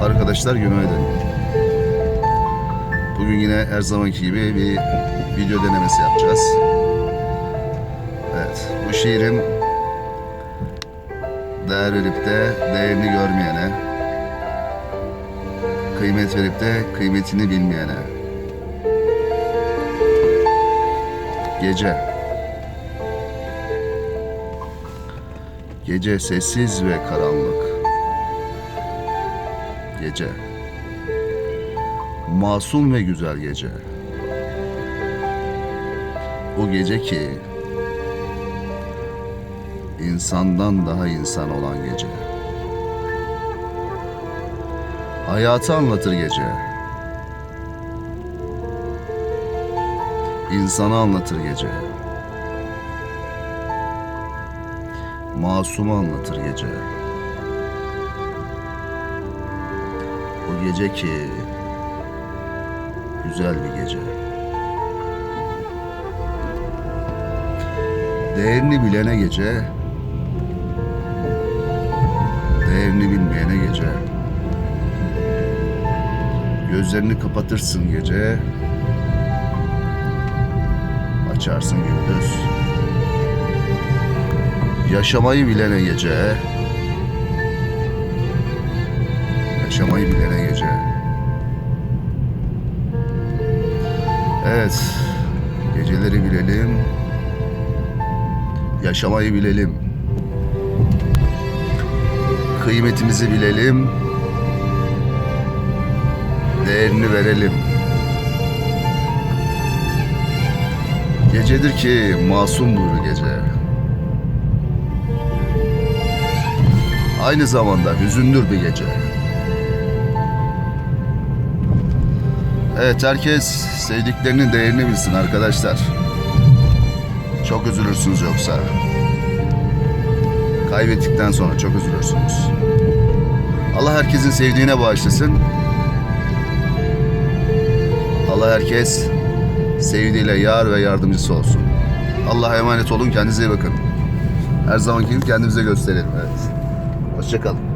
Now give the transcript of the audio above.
Arkadaşlar günaydın. Bugün yine her zamanki gibi bir video denemesi yapacağız. Evet, bu şiirin değer verip de değerini görmeyene, kıymet verip de kıymetini bilmeyene. Gece. Gece sessiz ve karanlık. Gece. Masum ve güzel gece. O gece ki insandan daha insan olan gece. Hayatı anlatır gece. İnsanı anlatır gece. Masumu anlatır gece. O gece ki güzel bir gece. Değerini bilene gece, değerini bilmeyene gece. Gözlerini kapatırsın gece, açarsın gündüz. Yaşamayı bilene gece, yaşamayı bilene gece. Evet, geceleri bilelim, yaşamayı bilelim. Kıymetimizi bilelim, değerini verelim. Gecedir ki masumdur gece. Aynı zamanda hüzündür bir gece. Evet herkes sevdiklerinin değerini bilsin arkadaşlar. Çok üzülürsünüz yoksa. Kaybettikten sonra çok üzülürsünüz. Allah herkesin sevdiğine bağışlasın. Allah herkes sevdiğiyle yar ve yardımcısı olsun. Allah'a emanet olun. Kendinize iyi bakın. Her zamanki gibi kendimize gösterelim. Evet. Hoşçakalın.